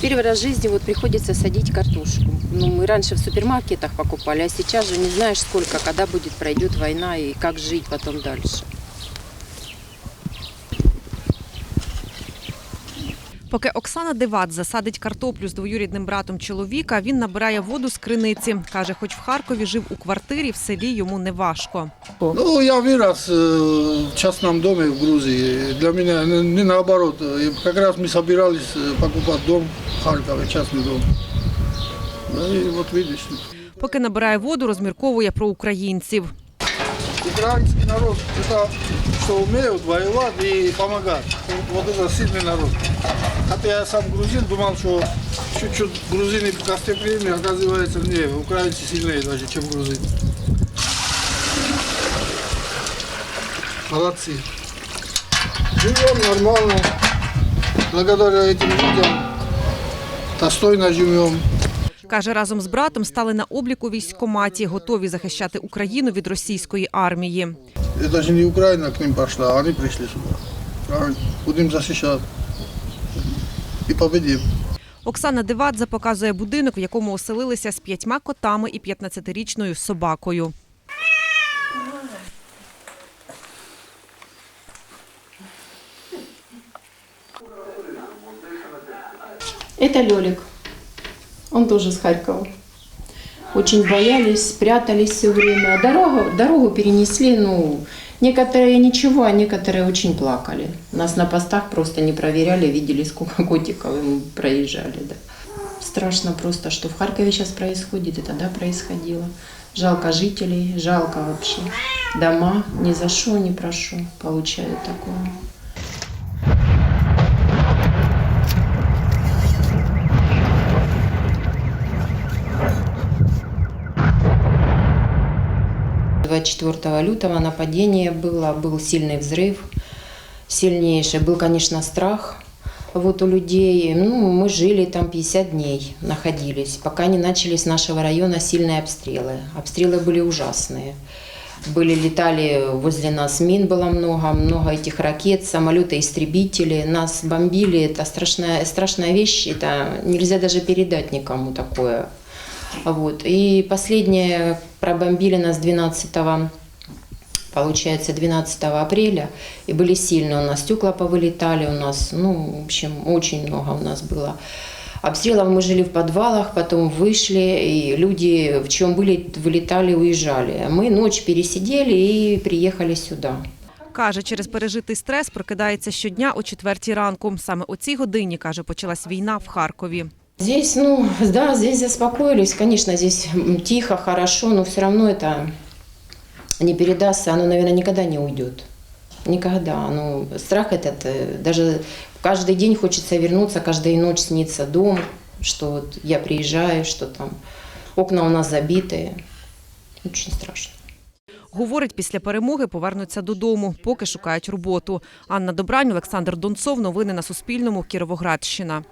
Первый раз в жизни вот приходится садить картошку. Ну, мы раньше в супермаркетах покупали, а сейчас же не знаешь сколько, когда будет, пройдет война и как жить потом дальше. Поки Оксана Деват засадить картоплю з двоюрідним братом чоловіка, він набирає воду з криниці. Каже, хоч в Харкові жив у квартирі, в селі йому не важко. Ну, я вырос э, в частном доме в Грузии. Для меня не, не наоборот. И Как раз мы собирались э, покупать дом в Харькове, частный дом. Ну, и вот видишь, Поки набирає воду, розмірковує про українців. украинский народ, это что умеют воевать и помогать. Вот это сильный народ. Хотя я сам грузин, думал, что чуть-чуть грузины гостеприимные, оказывается, не, украинцы сильнее даже, чем грузины. Молодцы. Живем нормально. Благодаря этим людям достойно живем. Каже, разом з братом стали на облік у військкоматі, готові захищати Україну від російської армії. Это же не Украина к ним пошла, а они пришли сюда. Правильно? Будем И победим. Оксана Девадзе показує будинок, в якому оселилися з п'ятьма котами і 15-річною собакою. Это Лёлик. Он тоже с Харькова. Очень боялись, спрятались все время. Дорогу, дорогу перенесли, ну, некоторые ничего, а некоторые очень плакали. Нас на постах просто не проверяли, видели, сколько котиков мы проезжали, да. Страшно просто, что в Харькове сейчас происходит, и тогда происходило. Жалко жителей, жалко вообще. Дома ни за что, ни прошу получают такое. – 24 лютого нападение было, был сильный взрыв, сильнейший. Был, конечно, страх вот у людей. Ну, мы жили там 50 дней, находились, пока не начались с нашего района сильные обстрелы. Обстрелы были ужасные. Были, летали возле нас, мин было много, много этих ракет, самолеты, истребители. Нас бомбили, это страшная, страшная вещь, это нельзя даже передать никому такое. Вот. И последнее пробомбили нас 12 получается, 12 апреля, и были сильные у нас, стекла повылетали у нас, ну, в общем, очень много у нас было. Обстрелов мы жили в подвалах, потом вышли, и люди, в чем были, вылетали, уезжали. Мы ночь пересидели и приехали сюда. Каже, через пережитий стрес прокидається щодня о четвертій ранку. Саме о цій годині, каже, почалась війна в Харкові. Здесь, ну, да, здесь заспокоились. Конечно, здесь м, тихо, хорошо, но все равно это не передастся, оно, наверное, никогда не уйдет. Никогда. Ну, страх этот, э, даже каждый день хочется вернуться, каждую ночь снится дом, что вот я приезжаю, что там окна у нас забитые. Очень страшно. Говорить, після перемоги повернуться додому, поки шукають роботу. Анна Добрань, Олександр Донцов. Новини на Суспільному. Кіровоградщина.